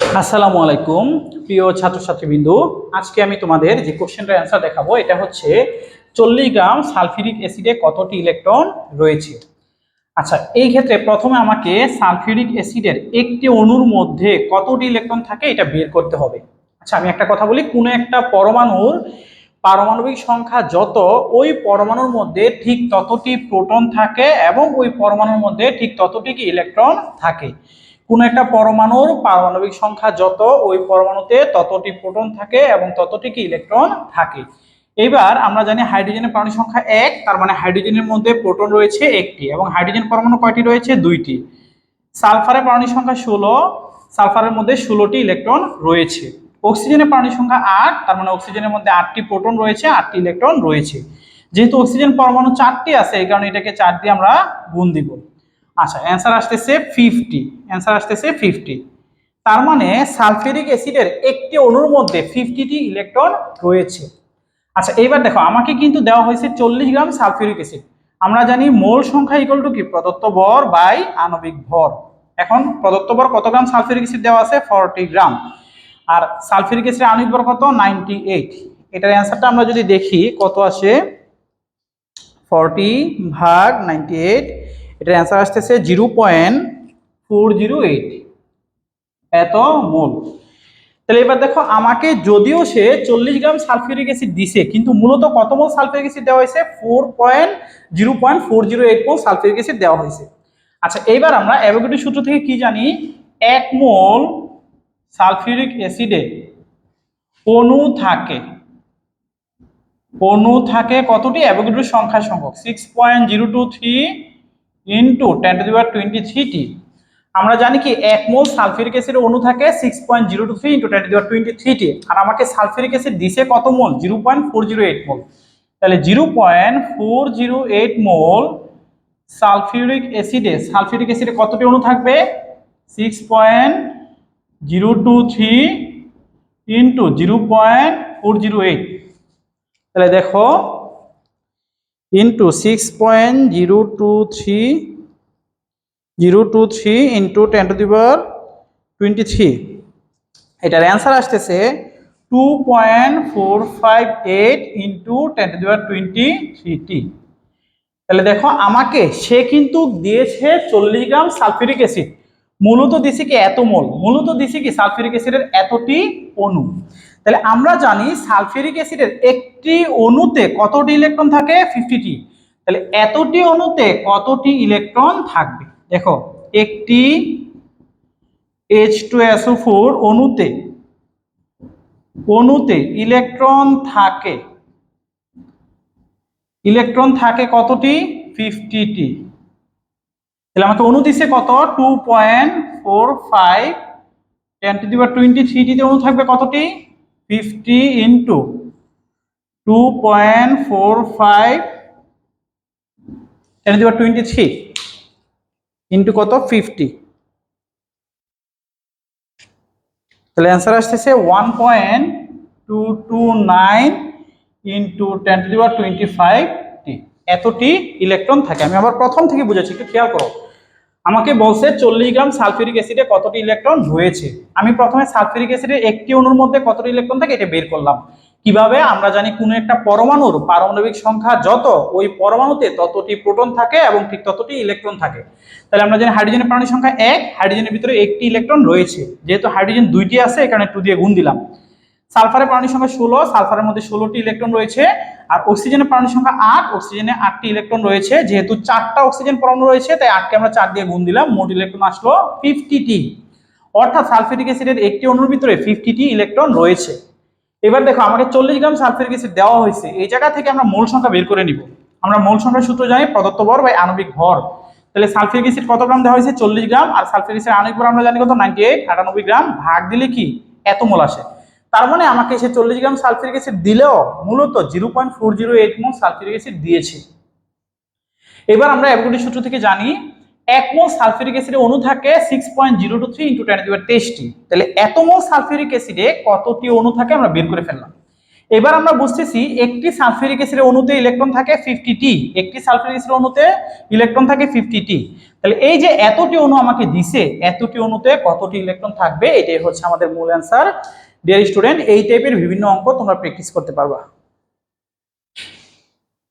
আসসালামু আলাইকুম, প্রিয় ছাত্রছাত্রীবৃন্দু। আজকে আমি তোমাদের যে কোশ্চেনটার অ্যান্সার দেখাবো, এটা হচ্ছে চল্লিশ গ্রাম সালফিউরিক অ্যাসিডে কতটি ইলেকট্রন রয়েছে? আচ্ছা এই ক্ষেত্রে প্রথমে আমাকে সালফিউরিক অ্যাসিডের একটি অণুর মধ্যে কতটি ইলেকট্রন থাকে এটা বের করতে হবে। আচ্ছা আমি একটা কথা বলি, কোনো একটা পরমাণুর পারমাণবিক সংখ্যা যত, ওই পরমাণুর মধ্যে ঠিক ততটি প্রোটন থাকে এবং ওই পরমাণুর মধ্যে ঠিক ততটি কি ইলেকট্রন থাকে। কোন একটা পরমাণুর পারমাণবিক সংখ্যা যত, ওই পরমাণুতে ততটি প্রোটন থাকে এবং ততটি কি? ইলেকট্রন থাকে। এবার আমরা জানি হাইড্রোজেনের পারমাণবিক সংখ্যা এক, তার মানে হাইড্রোজেনের মধ্যে প্রোটন রয়েছে একটি এবং হাইড্রোজেন পরমাণু কয়টি রয়েছে? দুইটি। সালফারের পারমাণবিক সংখ্যা ষোলো, সালফারের মধ্যে ষোলোটি ইলেকট্রন রয়েছে। অক্সিজেনের পারমাণবিক সংখ্যা আট, তার মানে অক্সিজেনের মধ্যে আটটি প্রোটন রয়েছে, আটটি ইলেকট্রন রয়েছে। যেহেতু অক্সিজেন পরমাণু চারটি আছে, এই কারণে এটাকে চার দিয়ে আমরা গুণ দিব। আচ্ছা অ্যান্সার আসতেছে ফিফটি। অ্যান্সার আসতেছে ফিফটি তার মানে সালফিউরিক অ্যাসিডের একটি অণুর মধ্যে ফিফটিটি ইলেকট্রন রয়েছে। আচ্ছা এইবার দেখো, আমাকে কিন্তু দেওয়া হয়েছে চল্লিশ গ্রাম সালফিউরিক অ্যাসিড। আমরা জানি মোল সংখ্যা ইকুয়াল টু কি? প্রদত্ত ভর বাই আণবিক ভর। এখন প্রদত্ত ভর কত গ্রাম সালফিউরিক অ্যাসিড দেওয়া আছে? ফর্টি গ্রাম। আর সালফিউরিক অ্যাসিডের আণবিক ভর কত? নাইনটি এইট এটার অ্যান্সারটা আমরা যদি দেখি, কত আসে? ফর্টি ভাগ নাইনটি এইট এটার অ্যান্সার আসতেছে zero point four zero eight এত মোল। তাহলে এবার দেখো, আমাকে যদিও সে চল্লিশ গ্রাম সালফিউরিক অ্যাসিড দিছে, কিন্তু মূলত কত মোল সালফিউরিক অ্যাসিড দেওয়া হয়েছে? Four point zero point four zero eight mole sulphuric acid দেওয়া হয়েছে। আচ্ছা এইবার আমরা অ্যাভোগাড্রো সূত্র থেকে কি জানি? এক মোল সালফিউরিক অ্যাসিডে অণু থাকে। অণু থাকে কতটি? অ্যাভোগাড্রো সংখ্যা সংখ্যক। Six point zero two three into ten to the twenty thirty আমরা জানি কি এক মোল সালফিউরিক অ্যাসিডের অণু থাকে six point zero two three into ten to the power twenty thirty আর আমাকে সালফিউরিক অ্যাসিড দিছে কত mole? Zero point four zero eight mole. তাহলে zero point four zero eight mole sulphuric অ্যাসিডে sulphuric অ্যাসিডে কতটি অণু থাকবে? Six point zero two three into zero point four zero eight তাহলে দেখো into six point zero two three zero two three into ten to the power twenty three. এটার answer আসতেছে two point four five eight into ten to the power twenty three টি। তাহলে দেখো আমাকে, সে কিন্তু দিয়েছে চল্লিশ গ্রাম সালফিউরিক অ্যাসিড। মূলত দিছে কি এত মোল? মূলত দিছে কি সালফিউরিক অ্যাসিডের এতটি অণু। তাহলে আমরা জানি সালফিউরিক অ্যাসিডের একটি অণুতে কতটি ইলেকট্রন থাকে? ফিফটিটি তাহলে এতটি অণুতে কতটি ইলেকট্রন থাকবে? দেখো, একটি এইচ টু এসও ফোর অণুতে অণুতে ইলেকট্রন থাকে। ইলেকট্রন থাকে কতটি? ফিফটিটি তাহলে আমাকে অণু দিছে কত? Two point four five ten to the twenty থ্রিটিতে অণু থাকবে কতটি? Fifty into two point four five ten to the twenty three into কত? ফিফটি। তাহলে অ্যান্সার আসতেছে one point two two nine into ten to twenty five টি এতটি electron থাকে। আমি আবার প্রথম থেকে বুঝাচ্ছি, একটু খেয়াল করো। আমাকে বলছে চল্লিশ গ্রাম সালফিউরিক অ্যাসিডে কতটি ইলেকট্রন রয়েছে আমি প্রথমে সালফিউরিক অ্যাসিডের একটি অণুর মধ্যে কতটি ইলেকট্রন থাকে এটা বের করলাম। কীভাবে? আমরা জানি কোনো একটা পরমাণুর পারমাণবিক সংখ্যা যত, ওই পরমাণুতে ততটি প্রোটন থাকে এবং ঠিক ততটি ইলেকট্রন থাকে। তাহলে আমরা জানি হাইড্রোজেনের পারমাণবিক সংখ্যা এক, হাইড্রোজেনের ভিতরে একটি ইলেকট্রন রয়েছে। যেহেতু হাইড্রোজেন দুইটি আছে, এখানে টু দিয়ে গুণ দিলাম। সালফারের পারমাণবিক সংখ্যা ষোলো, সালফারের মধ্যে ষোলোটি ইলেকট্রন রয়েছে। আর অক্সিজেনের পারমাণবিক সংখ্যা আট, অক্সিজেনে আটটি ইলেকট্রন রয়েছে। যেহেতু চারটা অক্সিজেন পরমাণু রয়েছে, তাই আটকে আমরা চার দিয়ে গুণ দিলাম। মোট ইলেকট্রন আসলো ফিফটিটি অর্থাৎ সালফিউরিক অ্যাসিডের একটি অণুর ভিতরে ফিফটিটি ইলেকট্রন রয়েছে। এবার দেখো, আমাকে চল্লিশ গ্রাম সালফিউরিক অ্যাসিড দেওয়া হয়েছে। এই জায়গা থেকে আমরা মোল সংখ্যা বের করে নিব। আমরা মোল সংখ্যার সূত্র জানি, প্রদত্ত ভর বা আণবিক ভর। তাহলে সালফিউরিক অ্যাসিড কত গ্রাম দেওয়া হয়েছে? চল্লিশ গ্রাম। আর সালফিউরিক অ্যাসিড আণবিক ভর আমরা জানি কত? Ninety eight. আটানব্বই গ্রাম। ভাগ দিলে কি? এত মোল আসে। তার মানে আমাকে সে চল্লিশ গ্রাম সালফিউরিক অ্যাসিড দিলেও মূলত zero point four zero eight mole sulphuric acid দিয়েছে। এবার আমরা অ্যাভোগাড্রো সূত্র থেকে জানি এক মোল সালফিউরিক অ্যাসিডে অণু থাকে six point zero two three into ten তেইশটি তাহলে এত মোল সালফিউরিক অ্যাসিডে কতটি অণু থাকে আমরা বের করে ফেললাম। এবার আমরা বুঝতেছি একটি সালফিউরিক অ্যাসিডের অণুতে ইলেকট্রন থাকে ফিফটি টি একটি সালফিউরিক অ্যাসিডের অণুতে ইলেকট্রন থাকে ফিফটি টি তাহলে এই যে এতটি অণু আমাকে দিছে, এতটি অণুতে কতটি ইলেকট্রন থাকবে, এটাই হচ্ছে আমাদের মূল অ্যান্সার ডিয়ার স্টুডেন্ট এই টাইপের বিভিন্ন অঙ্ক তোমরা প্র্যাকটিস করতে পারবা।